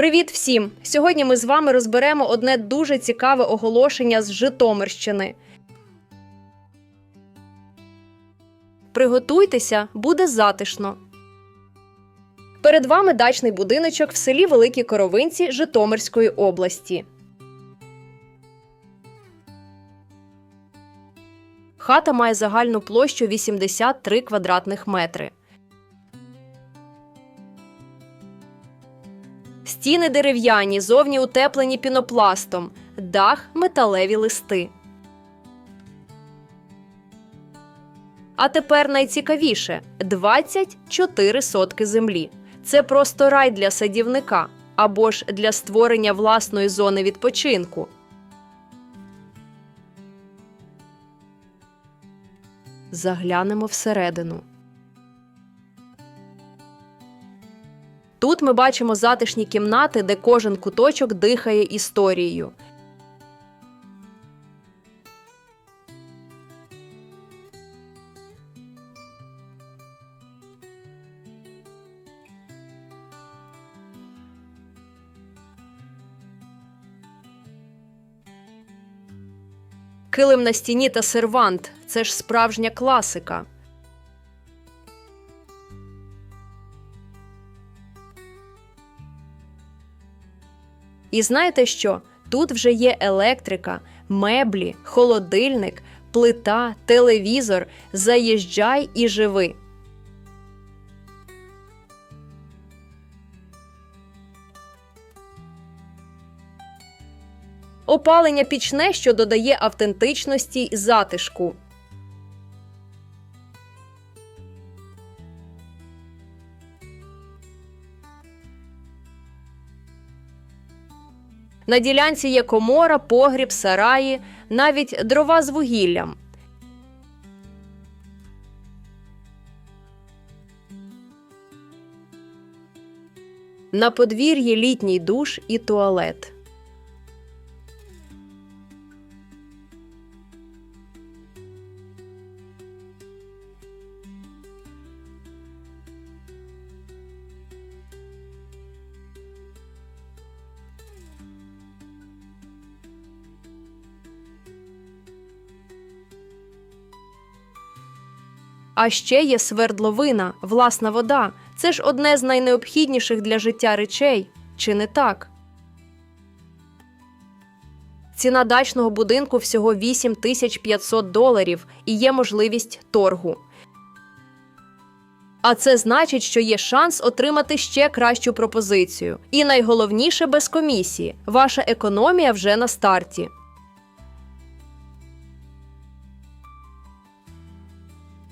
Привіт всім! Сьогодні ми з вами розберемо одне дуже цікаве оголошення з Житомирщини. Приготуйтеся, буде затишно. Перед вами дачний будиночок в селі Великі Коровинці Житомирської області. Хата має загальну площу 83 квадратних метри. Стіни дерев'яні, зовні утеплені пінопластом, дах металеві листи. А тепер найцікавіше 24 сотки землі. Це просто рай для садівника або ж для створення власної зони відпочинку. Заглянемо всередину. Тут ми бачимо затишні кімнати, де кожен куточок дихає історією. Килим на стіні та сервант це ж справжня класика. І знаєте що? Тут вже є електрика, меблі, холодильник, плита, телевізор. Заїжджай і живи. Опалення пічне, що додає автентичності й затишку. На ділянці є комора, погріб, сараї, навіть дрова з вугіллям. На подвір'ї літній душ і туалет. А ще є свердловина, власна вода. Це ж одне з найнеобхідніших для життя речей. Чи не так? Ціна дачного будинку всього 8500 доларів і є можливість торгу. А це значить, що є шанс отримати ще кращу пропозицію. І найголовніше без комісії. Ваша економія вже на старті.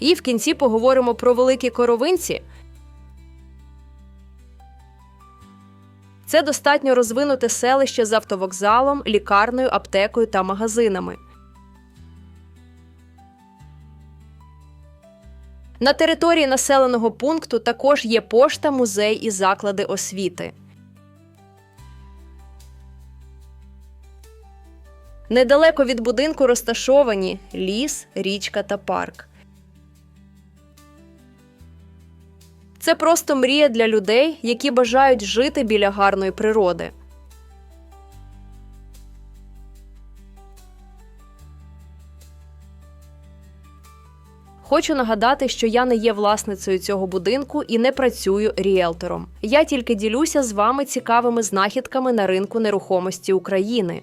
І в кінці поговоримо про великі коровинці. Це достатньо розвинуте селище з автовокзалом, лікарнею, аптекою та магазинами. На території населеного пункту також є пошта, музей і заклади освіти. Недалеко від будинку розташовані ліс, річка та парк. Це просто мрія для людей, які бажають жити біля гарної природи. Хочу нагадати, що я не є власницею цього будинку і не працюю ріелтором. Я тільки ділюся з вами цікавими знахідками на ринку нерухомості України.